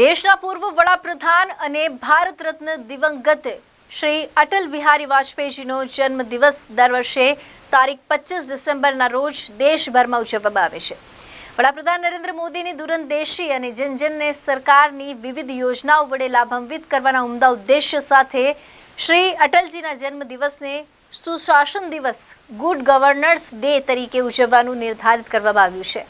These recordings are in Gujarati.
દેશના પૂર્વ વડાપ્રધાન અને ભારત રત્ન દિવંગત શ્રી અટલ બિહારી વાજપેયીજીનો જન્મદિવસ દર વર્ષે તારીખ પચીસ ડિસેમ્બરના રોજ દેશભરમાં ઉજવવામાં આવે છે. વડાપ્રધાન નરેન્દ્ર મોદીની દૂરંદેશી અને જનજનને સરકારની વિવિધ યોજનાઓ વડે લાભાન્વિત કરવાના ઉમદા ઉદ્દેશ્ય સાથે શ્રી અટલજીના જન્મદિવસને સુશાસન દિવસ, ગુડ ગવર્નર્સ ડે તરીકે ઉજવવાનું નિર્ધારિત કરવામાં આવ્યું છે.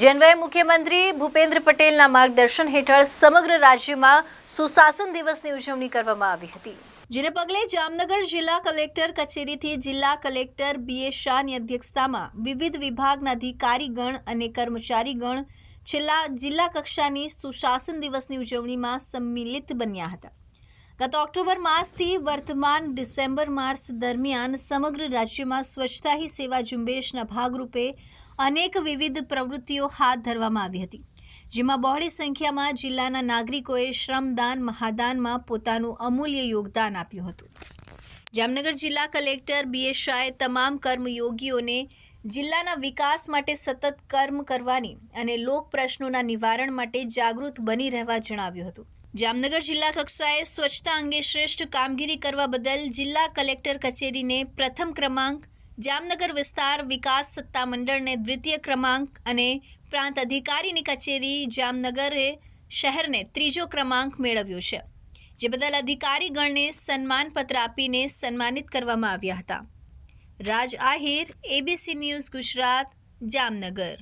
જે મુખ્યમંત્રી ભૂપેન્દ્ર પટેલના માર્ગદર્શન હેઠળ સમગ્ર રાજ્યમાં સુશાસન દિવસની ઉજવણી કરવામાં આવી હતી. જેને પગલે જામનગર જિલ્લા કલેક્ટર કચેરીથી જિલ્લા કલેક્ટર બી એ શાહની અધ્યક્ષતામાં વિવિધ વિભાગના અધિકારીગણ અને કર્મચારીગણ છેલ્લા જિલ્લા કક્ષાની સુશાસન દિવસની ઉજવણીમાં સંમિલિત બન્યા હતા. ગત ઓક્ટોબર માસથી વર્તમાન ડિસેમ્બર માસ દરમિયાન સમગ્ર રાજ્યમાં સ્વચ્છતા હી સેવા ઝુંબેશના ભાગરૂપે અનેક વિવિધ પ્રવૃત્તિઓ હાથ ધરવામાં આવી હતી. જેમાં બહોળી સંખ્યામાં જિલ્લાના નાગરિકોએ શ્રમદાન મહાદાનમાં પોતાનું અમૂલ્ય યોગદાન આપ્યું હતું. જામનગર જિલ્લા કલેક્ટર બી એ શાહે તમામ કર્મયોગીઓને જિલ્લાના વિકાસ માટે સતત કર્મ કરવાની અને લોક પ્રશ્નોના નિવારણ માટે જાગૃત બની રહેવા જણાવ્યું હતું. જામનગર જિલ્લા કક્ષાએ સ્વચ્છતા અંગે શ્રેષ્ઠ કામગીરી કરવા બદલ જિલ્લા કલેક્ટર કચેરીને પ્રથમ ક્રમાંક, જામનગર વિસ્તાર વિકાસ સત્તા મંડળને દ્વિતીય ક્રમાંક અને પ્રાંત અધિકારીની કચેરી જામનગરે શહેરને ત્રીજો ક્રમાંક મેળવ્યો છે, જે બદલ અધિકારીગણને સન્માનપત્ર આપીને સન્માનિત કરવામાં આવ્યા હતા. Raj Ahir ABC news Gujarat, Jamnagar.